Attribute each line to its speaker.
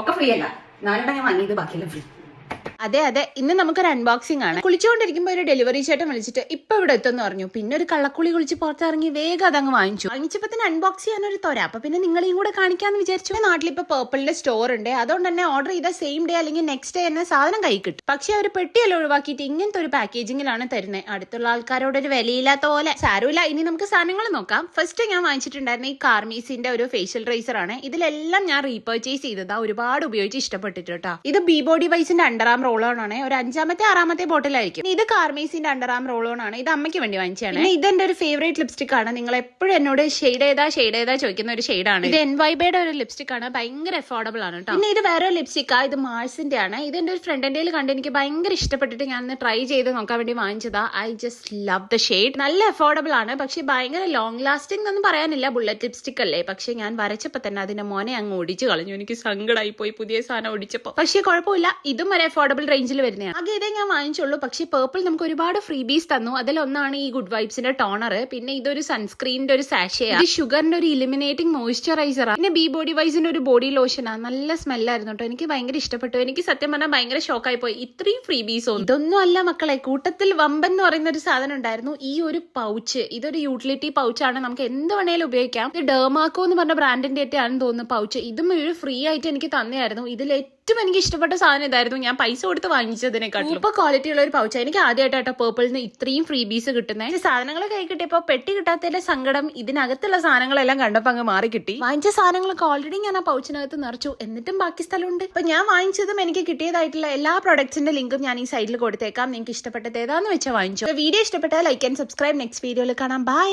Speaker 1: ഒക്കെ ഫ്രീ അല്ല. നാലെണ്ണം ഞാൻ വാങ്ങിയത് ബാക്കിയെല്ലാം ഫ്രീ
Speaker 2: അതെ അതെ. ഇന്ന് നമുക്കൊരു അൺബോക്സിംഗ് ആണ്. കുളിച്ചുകൊണ്ടിരിക്കുമ്പോൾ ഒരു ഡെലിവറി ചേട്ടൻ വിളിച്ചിട്ട് ഇപ്പൊ ഇവിടെ എത്തുമെന്ന് പറഞ്ഞു. പിന്നെ ഒരു കള്ളക്കുളി കുളിച്ച് പുറത്തിറങ്ങി വേഗം അതങ്ങ് വാങ്ങിച്ചു. വാങ്ങിച്ചപ്പോ തന്നെ അൺബോക്സ് ചെയ്യാൻ ഒരു തൊര. അപ്പൊ പിന്നെ നിങ്ങളെയും കൂടെ കാണിക്കാന്ന് വിചാരിച്ചു. നാട്ടിൽ ഇപ്പൊ പേർപ്പിളിന്റെ സ്റ്റോർ ഉണ്ട്. അതുകൊണ്ട് തന്നെ ഓർഡർ ചെയ്ത സെയിം ഡേ അല്ലെങ്കിൽ നെക്സ്റ്റ് ഡേ തന്നെ സാധനം കൈ കിട്ടും. പക്ഷെ അവർ പെട്ടിയെല്ലാം ഒഴിവാക്കിയിട്ട് ഇങ്ങനത്തെ ഒരു പാക്കേജിങ്ങിലാണ് തരുന്നത് അടുത്തുള്ള ആൾക്കാരോട് ഒരു വിലയില്ലാത്ത പോലെ. സാരമില്ല. ഇനി നമുക്ക് സാധനങ്ങൾ നോക്കാം. ഫസ്റ്റ് ഞാൻ വാങ്ങിച്ചിട്ടുണ്ടായിരുന്ന ഈ കാർമീസിന്റെ ഒരു ഫേഷ്യൽ റൈസർ ആണ്. ഇതിലെല്ലാം ഞാൻ റീപർച്ചേസ് ചെയ്തതാ. ഒരുപാട് ഉപയോഗിച്ച് ഇഷ്ടപ്പെട്ടിട്ടോ ഇത് ബി ബോഡി വൈസിന്റെ അണ്ടറാം റോൾ ഓൺ ആണ് ഒരു അഞ്ചാമത്തെ ആറാമത്തെ ബോട്ടിലായിരിക്കും. ഇത് കാർമീസിന്റെ ആം റോൾ ഓൺ ആണ് ഇത് അമ്മയ്ക്ക് വേണ്ടി വാങ്ങിച്ചാണ് ഇത് എന്റെ ഒരു ഫേവറേറ്റ് ലിപ്സ്റ്റിക് ആണ്. നിങ്ങൾ എപ്പോഴും എന്നോട് ഷെയ്ഡ് ഏതാ ഷെയ്ഡ് ഏതാ ചോദിക്കുന്ന ഒരു ഷെയ്ഡാണ് ഇത് എൻ വൈബയുടെ ഒരു ലിപ്സ്റ്റിക് ആണ്. ഭയങ്കര അഫോർഡബിൾ ആണ് കേട്ടോ പിന്നെ ഇത് വേറെ ഒരു ലിപ്സ്റ്റിക് ഇത് മാഴ്സിന്റെ ആണ്. ഇത് എന്റെ ഒരു ഫ്രണ്ടിന്റെ കണ്ട് എനിക്ക് ഭയങ്കര ഇഷ്ടപ്പെട്ടിട്ട് ഞാൻ ട്രൈ ചെയ്ത് നോക്കാൻ വേണ്ടി വാങ്ങിച്ചതാ. I just love the shade നല്ല അഫോർഡബിൾ ആണ്. പക്ഷെ ഭയങ്കര ലോങ് ലാസ്റ്റിംഗ് ഒന്നും പറയാനില്ല. ബുള്ളറ്റ് ലിപ്സ്റ്റിക് അല്ലേ? പക്ഷെ ഞാൻ വരച്ചപ്പോ തന്നെ അതിന്റെ മോനെ അങ്ങ് ഒടിച്ചു കളഞ്ഞു. എനിക്ക് സങ്കടമായി പോയി പുതിയ സാധനം ഓടിച്ചപ്പോ പക്ഷെ കുഴപ്പമില്ല. ഇതും ഒരു അഫോർഡബിൾ റേഞ്ചിൽ വരുന്നതാണ് ആകെ ഇതേ ഞാൻ വാങ്ങിച്ചുള്ളൂ. പക്ഷേ പേർപ്പിൾ നമുക്ക് ഒരുപാട് ഫ്രീ ബീസ് തന്നു. അതിലൊന്നാണ് ഈ ഗുഡ് വൈബ്സിന്റെ ടോണർ പിന്നെ ഇതൊരു സൺസ്ക്രീനിന്റെ ഒരു സാഷേ ഇത് ഷുഗറിന്റെ ഒരു ഇലിമിനേറ്റിംഗ് മോയ്സ്ചറൈസർ പിന്നെ ബി ബോഡി വൈസിന്റെ ഒരു ബോഡി ലോഷനാണ് നല്ല സ്മെല്ലായിരുന്നു കേട്ടോ എനിക്ക് ഭയങ്കര ഇഷ്ടപ്പെട്ടു. എനിക്ക് സത്യം പറഞ്ഞാൽ ഭയങ്കര ഷോക്കായി പോയി. ഇത്രയും ഫ്രീ ബീസ് ഇതൊന്നും അല്ല മക്കളെ. കൂട്ടത്തിൽ വമ്പൻ എന്ന് പറയുന്ന ഒരു സാധനം ഉണ്ടായിരുന്നു. ഈ ഒരു പൗച്ച് ഇതൊരു യൂട്ടിലിറ്റി പൗച്ചാണ് നമുക്ക് എന്ത് വേണേലും ഉപയോഗിക്കാം. ഇത് ഡേമാക്കോ എന്ന് പറഞ്ഞ ബ്രാൻഡിന്റെ ആണെന്ന് തോന്നുന്നു പൗച്ച് ഇതും ഒരു ഫ്രീ ആയിട്ട് എനിക്ക് തന്നെയായിരുന്നു. ഇതിൽ ഏറ്റവും എനിക്ക് ഇഷ്ടപ്പെട്ട സാധനം ഇതായിരുന്നു. ഞാൻ പൈസ കൊടുത്ത് വാങ്ങിച്ചതിനെക്കാട്ടും ഇപ്പൊ ക്വാളിറ്റി ഉള്ള ഒരു പൗച്ച എനിക്ക് ആദ്യമായിട്ടോ പേർപ്പിൾ നിന്ന് ഇത്രയും ഫ്രീ ബീസ് കിട്ടുന്നത് സാധനങ്ങൾ കൈ കിട്ടിയപ്പോ പെട്ടി കിട്ടാത്തതിന്റെ സങ്കടം ഇതിനകത്തുള്ള സാധനങ്ങളെല്ലാം കണ്ടപ്പോ അങ്ങ് മാറി കിട്ടി. വാങ്ങിച്ച സാധനങ്ങളൊക്കെ ഓൾറെഡി ഞാൻ ആ പൗച്ചിനകത്ത് നിറച്ചു. എന്നിട്ടും ബാക്കി സ്ഥലമുണ്ട്. ഇപ്പൊ ഞാൻ വാങ്ങിച്ചതും എനിക്ക് കിട്ടിയതായിട്ടുള്ള എല്ലാ പ്രൊഡക്ട്സിന്റെ ലിങ്കും ഞാൻ ഈ സൈഡിൽ കൊടുത്തേക്കാം. നിങ്ങൾക്ക് ഇഷ്ടപ്പെട്ടത് ഏതാന്ന് വെച്ചാൽ വാങ്ങിച്ചു. വീഡിയോ ഇഷ്ടപ്പെട്ടാൽ ലൈക്ക് ആൻഡ് സബ്സ്ക്രൈബ് നെക്സ്റ്റ് വീഡിയോയിൽ കാണാം. ബൈ